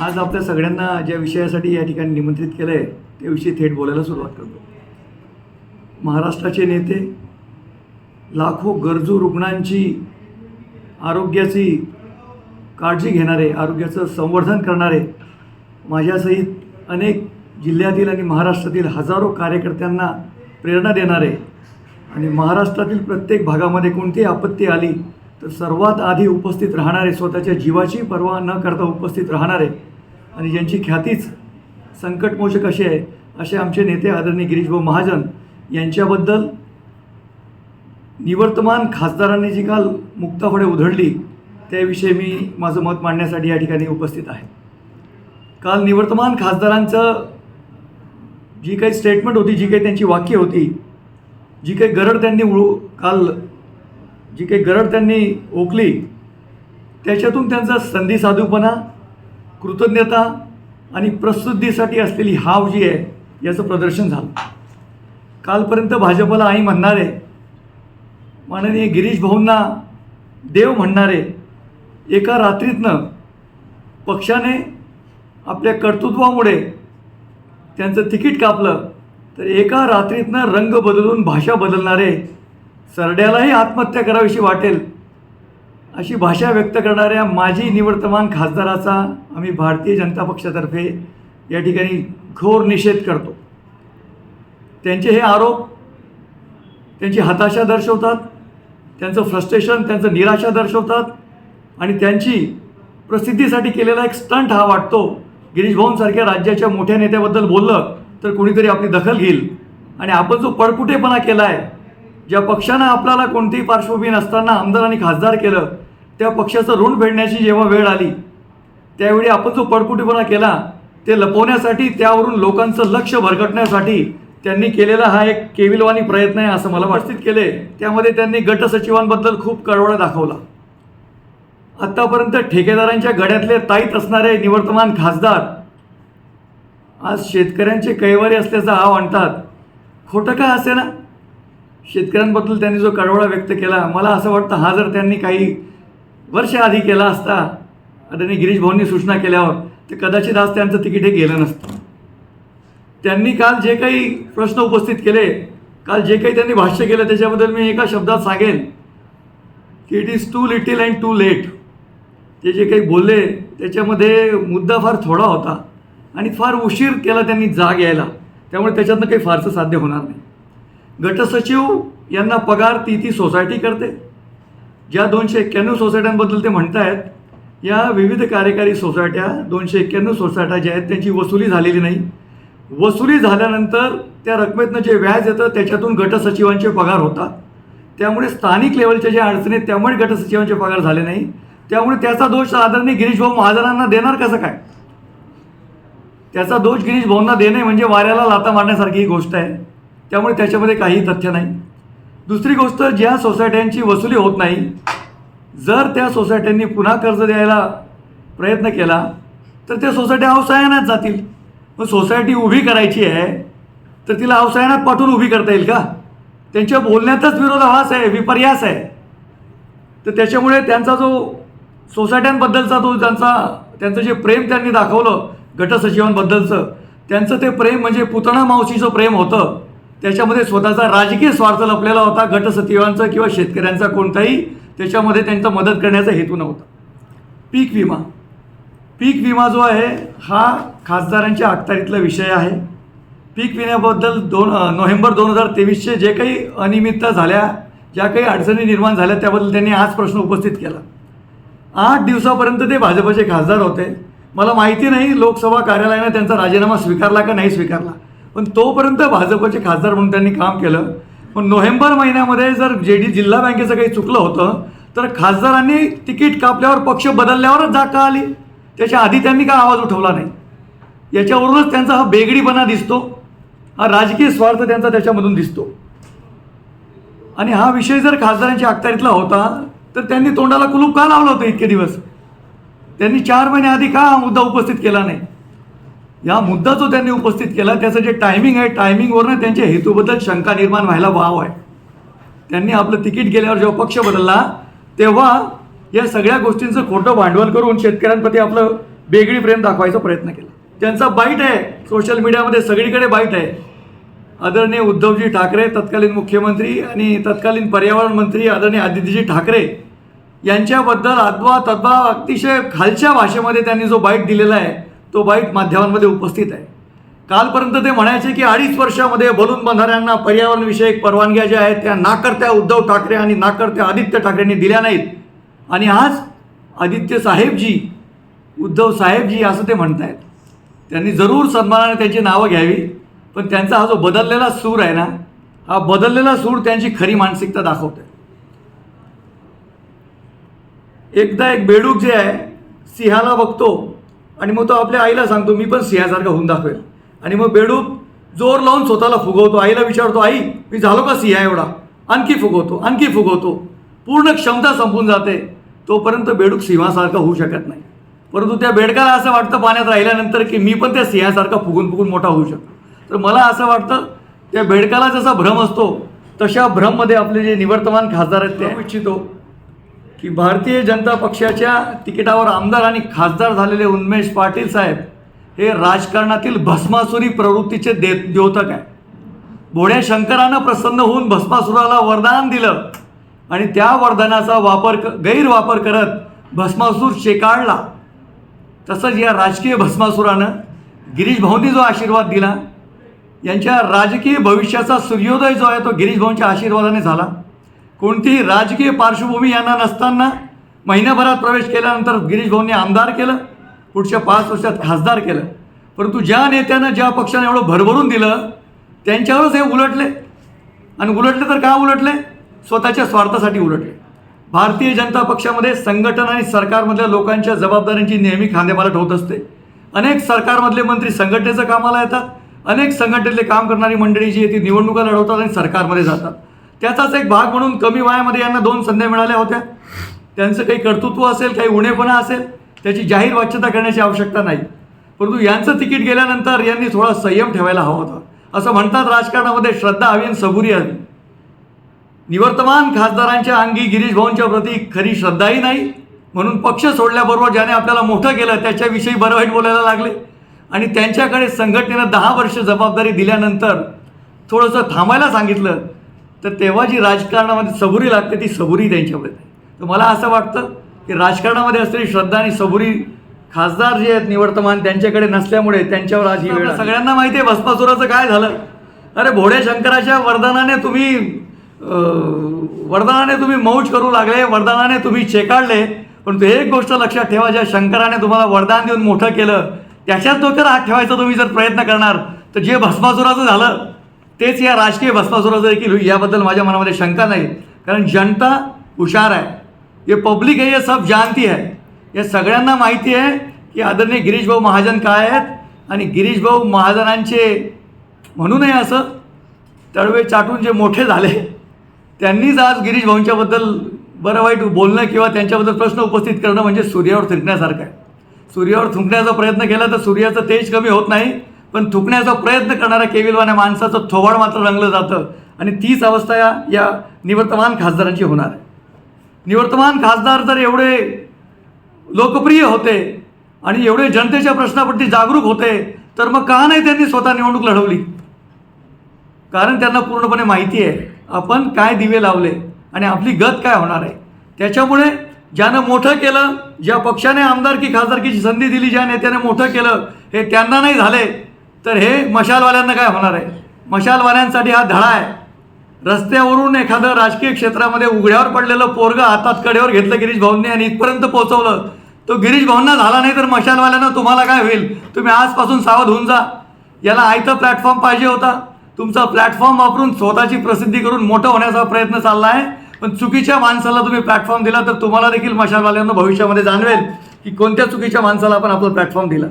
आज आपल्या सगळ्यांना ज्या विषयासाठी या ठिकाणी निमंत्रित केलं आहे त्याविषयी थेट बोलायला सुरुवात करतो. महाराष्ट्राचे नेते लाखो गरजू रुग्णांची आरोग्याची काळजी घेणारे आरोग्याचं संवर्धन करणारे माझ्यासहित अनेक जिल्ह्यातील आणि महाराष्ट्रातील हजारो कार्यकर्त्यांना प्रेरणा देणारे आणि महाराष्ट्रातील प्रत्येक भागामध्ये कोणतीही आपत्ती आली तर सर्वात आधी उपस्थित राहणारे स्वतःच्या जीवाची पर्वा न करता उपस्थित राहणारे आणि ज्यांची ख्यातीच संकटमोचक अशी आहे असे आमचे नेते आदरणीय गिरीशभाऊ महाजन यांच्याबद्दल निवर्तमान खासदारांनी जी काल मुक्ताफळे उधळली त्याविषयी मी माझं मत मांडण्यासाठी या ठिकाणी उपस्थित आहे. काल निवर्तमान खासदारांचं जी काही स्टेटमेंट होती जी काही त्यांची वाक्य होती जी काही गरड त्यांनी उळू काल जी काही गरड त्यांनी ओकली त्याच्यातून त्यांचा संधी साधूपणा कृतज्ञता आणि प्रसिद्धीसाठी असलेली हाव जी आहे याचं प्रदर्शन झालं. कालपर्यंत भाजपला आई म्हणणारे माननीय गिरीश भाऊंना देव म्हणणारे एका रात्रीतनं पक्षाने आपल्या कर्तृत्वामुळे त्यांचं तिकीट कापलं तर एका रात्रीतनं रंग बदलून भाषा बदलणारे सरड्यालाही आत्महत्या करावीशी वाटेल अशी भाषा व्यक्त करणाऱ्या माजी निवर्तमान खासदाराचा आम्ही भारतीय जनता पक्षातर्फे या ठिकाणी घोर निषेध करतो. त्यांचे हे आरोप त्यांची हताशा दर्शवतात त्यांचं फ्रस्ट्रेशन त्यांचं निराशा दर्शवतात आणि त्यांची प्रसिद्धीसाठी केलेला एक स्टंट हा वाटतो गिरीश भाऊंसारख्या राज्याच्या मोठ्या नेत्याबद्दल बोललं तर कोणीतरी आपली दखल घेईल. आणि आपण जो पडपुटेपणा केला आहे ज्या पक्षानं आपल्याला कोणतीही पार्श्वभूमी नसताना आमदार आणि खासदार केलं त्या पक्षाचं ऋण फेडण्याची जेव्हा वेळ आली त्यावेळी आपण जो पडपुटीपणा केला ते लपवण्यासाठी त्यावरून लोकांचं लक्ष भरकटण्यासाठी त्यांनी केलेला हा एक केविलवाणी प्रयत्न आहे असं मला वाटतीत केले. त्यामध्ये त्यांनी गट सचिवांबद्दल खूप कळवळा दाखवला. आत्तापर्यंत ठेकेदारांच्या गड्यातले ताईत असणारे निवर्तमान खासदार आज शेतकऱ्यांचे कैवारी असल्याचा आव आणतात. खोटं का असे ना शेतकऱ्यांबद्दल त्यांनी जो कडवळा व्यक्त केला मला असं वाटतं हा जर त्यांनी काही वर्ष आधी केला असता त्यांनी गिरीश भाऊंनी सूचना केल्यावर तर कदाचित आज त्यांचं तिकीटही गेलं नसतं. त्यांनी काल जे काही प्रश्न उपस्थित केले काल जे काही त्यांनी भाष्य केलं त्याच्याबद्दल मी एका शब्दात सांगेन की it is too little and too late ते जे काही बोलले त्याच्यामध्ये मुद्दा फार थोडा होता आणि फार उशीर केला त्यांनी जाग यायला. त्यामुळे त्याच्यातनं काही फारसं साध्य होणार नाही. गटसचिव यांना पगार ती ती सोसायटी करते. ज्या दोनशे एक्क्याण्णव सोसायट्यांबद्दल ते म्हणतायत या विविध कार्यकारी सोसायट्या दोनशे एक्क्याण्णव सोसायट्या ज्या आहेत त्यांची वसुली झालेली नाही. वसुली झाल्यानंतर त्या रकमेतनं जे व्याज येतं त्याच्यातून गटसचिवांचे पगार होतात. त्यामुळे स्थानिक लेवलच्या ज्या अडचणी आहेत त्यामुळे गटसचिवांचे पगार झाले नाही. त्यामुळे त्याचा दोष आदरणीय गिरीश भाऊ महाजनांना देणार कसं काय? त्याचा दोष गिरीश भाऊंना देणे म्हणजे वाऱ्याला लाता मारण्यासारखी ही गोष्ट आहे. त्यामुळे त्याच्यामध्ये काहीही तथ्य नाही. दुसरी गोष्ट ज्या सोसायट्यांची वसुली होत नाही जर त्या सोसायट्यांनी पुन्हा कर्ज द्यायला प्रयत्न केला तर त्या सोसायट्या अवसायनात जातील. मग सोसायटी उभी करायची आहे तर तिला अवसायनात पाठवून उभी करता येईल का? त्यांच्या बोलण्यातच विरोधाभास आहे विपर्यास आहे. तर त्याच्यामुळे त्यांचा जो सोसायट्यांबद्दलचा तो त्यांचा त्यांचं जे प्रेम त्यांनी दाखवलं गटसचिवांबद्दलचं त्यांचं ते प्रेम म्हणजे पुतणा मावशीचं प्रेम होतं. त्याच्यामध्ये स्वतःचा राजकीय स्वार्थ लपलेला होता गटसचिवांचा किंवा शेतकऱ्यांचा कोणताही त्याच्यामध्ये त्यांचा मदत करण्याचा हेतू नव्हता. पीक विमा. पीक विमा जो आहे हा खासदारांच्या अखत्यारीतला विषय आहे. पीक विम्याबद्दल दोन नोव्हेंबर दोन हजार तेवीसचे जे काही अनियमितता झाल्या ज्या काही अडचणी निर्माण झाल्या त्याबद्दल त्यांनी आज प्रश्न उपस्थित केला. आठ दिवसापर्यंत ते भाजपचे खासदार होते. मला माहिती नाही लोकसभा कार्यालयानं त्यांचा राजीनामा स्वीकारला का नाही स्वीकारला. पण तोपर्यंत भाजपचे खासदार म्हणून त्यांनी काम केलं. पण नोव्हेंबर महिन्यामध्ये जर जे डी जिल्हा बँकेचं काही चुकलं होतं तर खासदारांनी तिकीट कापल्यावर पक्ष बदलल्यावरच जाग का आली? त्याच्या आधी त्यांनी का आवाज उठवला नाही? याच्यावरूनच त्यांचा हा बेगडीपणा दिसतो. हा राजकीय स्वार्थ त्यांचा त्याच्यामधून दिसतो. आणि हा विषय जर खासदारांच्या अखत्यारीतला होता तर त्यांनी तोंडाला कुलूप का लावलं होतं इतके दिवस? त्यांनी चार महिने आधी का हा मुद्दा उपस्थित केला नाही? या मुद्दा जो त्यांनी उपस्थित केला त्याचं जे टायमिंग आहे टायमिंगवरनं त्यांच्या हेतूबद्दल शंका निर्माण व्हायला वाव आहे. त्यांनी आपलं तिकीट गेल्यावर जेव्हा पक्ष बदलला तेव्हा या सगळ्या गोष्टींचं खोटं भांडवल करून शेतकऱ्यांप्रती आपलं वेगळी प्रेम दाखवायचा प्रयत्न केला. त्यांचा बाईट आहे. सोशल मीडियामध्ये सगळीकडे बाईट आहे. आदरणीय उद्धवजी ठाकरे तत्कालीन मुख्यमंत्री आणि तत्कालीन पर्यावरण मंत्री आदरणीय आदित्यजी ठाकरे यांच्याबद्दल अद्वा तद्वा अतिशय खालच्या भाषेमध्ये त्यांनी जो बाईट दिलेला आहे तो बाईट माध्यमांमध्ये उपस्थित आहे. कालपर्यंत ते म्हणायचे की अडीच वर्षामध्ये बलून बंधाऱ्यांना पर्यावरणविषयक परवानग्या ज्या आहेत त्या नाकर्त्या उद्धव ठाकरे आणि नाकर्त्या आदित्य ठाकरेंनी दिल्या नाहीत. आणि आज आदित्य साहेबजी उद्धव साहेबजी असं ते म्हणत आहेत त्यांनी जरूर सन्मानाने त्यांची नावं घ्यावी पण त्यांचा हा जो बदललेला सूर आहे ना हा बदललेला सूर त्यांची खरी मानसिकता दाखवते एकदा एक बेडूक जे आहे सिंहाला बघतो आणि मग तो आपल्या आईला सांगतो मी पण सिंहासारखा होऊन दाखवेल. आणि मग बेडूक जोर लावून स्वतःला फुगवतो. आईला विचारतो आई मी झालो का सिंहा एवढा? आणखी फुगवतो आणखी फुगवतो. पूर्ण क्षमता संपून जाते. तोपर्यंत बेडूक सिंहासारखा होऊ शकत नाही. परंतु त्या बेडकाला असं वाटतं पाण्यात राहिल्यानंतर की मी पण त्या सिंहासारखा फुगून फुगून मोठा होऊ शकतो. तर मला असं वाटतं त्या बेडकाला जसा भ्रम असतो तशा भ्रममध्ये आपले जे निवर्तमान खासदार आहेत ते इच्छितो. की भारतीय जनता पक्षाच्या तिकिटावर आमदार आणि खासदार झालेले उन्मेष पाटील साहेब हे राजकारणातील भस्मासुरी प्रवृत्तीचे दे द्योतक आहे. भोळ्या शंकरानं प्रसन्न होऊन भस्मासुराला वरदान दिलं आणि त्या वरदानाचा वापर क गैरवापर करत भस्मासूर शेकाळला. तसंच या राजकीय भस्मासुरानं गिरीश भाऊंनी जो आशीर्वाद दिला यांच्या राजकीय भविष्याचा सूर्योदय जो आहे तो गिरीश भाऊंच्या आशीर्वादाने झाला. कोणतीही राजकीय पार्श्वभूमी यांना नसताना महिन्याभरात प्रवेश केल्यानंतर गिरीश भाऊंनी आमदार केलं पुढच्या पाच वर्षात खासदार केलं. परंतु ज्या नेत्यानं ज्या पक्षानं एवढं भरभरून दिलं त्यांच्यावरच हे उलटले. आणि उलटले तर का उलटले? स्वतःच्या स्वार्थासाठी उलटले. भारतीय जनता पक्षामध्ये संघटन आणि सरकारमधल्या लोकांच्या जबाबदाऱ्यांची नेहमी खांदेमालट होत असते. अनेक सरकारमधले मंत्री संघटनेचं कामाला येतात अनेक संघटनेतले काम करणारी मंडळी जी आहे ती निवडणुका लढवतात आणि सरकारमध्ये जातात. त्याचाच एक भाग म्हणून कमी वयामध्ये यांना दोन संध्या मिळाल्या होत्या. त्यांचं काही कर्तृत्व असेल काही उणेपणा असेल त्याची जाहीर वाच्यता करण्याची आवश्यकता नाही. परंतु यांचं तिकीट गेल्यानंतर यांनी थोडा संयम ठेवायला हवा होता. असं म्हणतात राजकारणामध्ये श्रद्धा हवी आणि सबुरी हवी. निवर्तमान खासदारांच्या अंगी गिरीश भाऊंच्या प्रती खरी श्रद्धाही नाही. म्हणून पक्ष सोडल्याबरोबर ज्याने आपल्याला मोठं केलं त्याच्याविषयी बरं वाईट बोलायला लागले. आणि त्यांच्याकडे संघटनेनं दहा वर्ष जबाबदारी दिल्यानंतर थोडंसं थांबायला सांगितलं. तर तेव्हा जी राजकारणामध्ये सबुरी लागते ती सबुरी त्यांच्यामध्ये. तर मला असं वाटतं की राजकारणामध्ये असलेली श्रद्धा आणि सबुरी खासदार जे आहेत निवर्तमान त्यांच्याकडे नसल्यामुळे त्यांच्यावर आज ही वेळ सगळ्यांना माहिती आहे भस्मासुराचं काय झालं? अरे भोड्या शंकराच्या वरदानाने तुम्ही वरदानाने तुम्ही मौज करू लागले वरदानाने तुम्ही चेकाळले पण एक गोष्ट लक्षात ठेवा ज्या शंकराने तुम्हाला वरदान देऊन मोठं केलं त्याच्यात डोक्यात हात ठेवायचा तुम्ही जर प्रयत्न करणार तर जे भस्मासुराचं झालं तेच या राजकीय भस्मासुराचं देखील होईल. याबद्दल माझ्या मनामध्ये शंका नाही. कारण जनता हुशार आहे. ये पब्लिक आहे ये सब जानती है या सगळ्यांना माहिती आहे की आदरणीय गिरीश भाऊ महाजन काय आहेत आणि गिरीश भाऊ महाजनांचे म्हणू नये असं तळवे चाटून जे मोठे झाले त्यांनीच आज गिरीश भाऊंच्याबद्दल बरं वाईट बोलणं किंवा त्यांच्याबद्दल प्रश्न उपस्थित करणं म्हणजे सूर्यावर थुंकण्यासारखं आहे. सूर्यावर थुंकण्याचा प्रयत्न केला तर सूर्याचं तेज कमी होत नाही. पण थुकण्याचा प्रयत्न करणाऱ्या केविलवाण्या माणसाचं थोबाड मात्र रंगलं जातं. आणि तीच अवस्था या या निवर्तमान खासदारांची होणार आहे. निवर्तमान खासदार जर एवढे लोकप्रिय होते आणि एवढे जनतेच्या प्रश्नाप्रती जागरूक होते तर मग का नाही त्यांनी स्वतः निवडणूक लढवली? कारण त्यांना पूर्णपणे माहिती आहे आपण काय दिवे लावले आणि आपली गत काय होणार आहे. त्याच्यामुळे ज्यानं मोठं केलं ज्या पक्षाने आमदारकी खासदारकीची संधी दिली ज्या नेत्याने मोठं केलं हे त्यांना नाही झाले. तर हे मशालवाल्यांना काय होणार आहे? मशालवाल्यांसाठी हा धडा आहे. रस्त्यावरून एखादं राजकीय क्षेत्रामध्ये उघड्यावर पडलेलं पोरगं हातात कडेवर घेतलं गिरीश भाऊंनी आणि इथपर्यंत पोहोचवलं तो गिरीश भाऊंना झाला नाही तर मशालवाल्यांना तुम्हाला काय होईल? तुम्ही आजपासून सावध होऊन जा. याला आयतं प्लॅटफॉर्म पाहिजे होता. तुमचा प्लॅटफॉर्म वापरून स्वतःची प्रसिद्धी करून मोठं होण्याचा प्रयत्न चालला आहे पण चुकीच्या माणसाला तुम्ही प्लॅटफॉर्म दिला तर तुम्हाला देखील मशालवाल्यांना भविष्यामध्ये जाणवेल की कोणत्या चुकीच्या माणसाला आपण आपला प्लॅटफॉर्म दिला.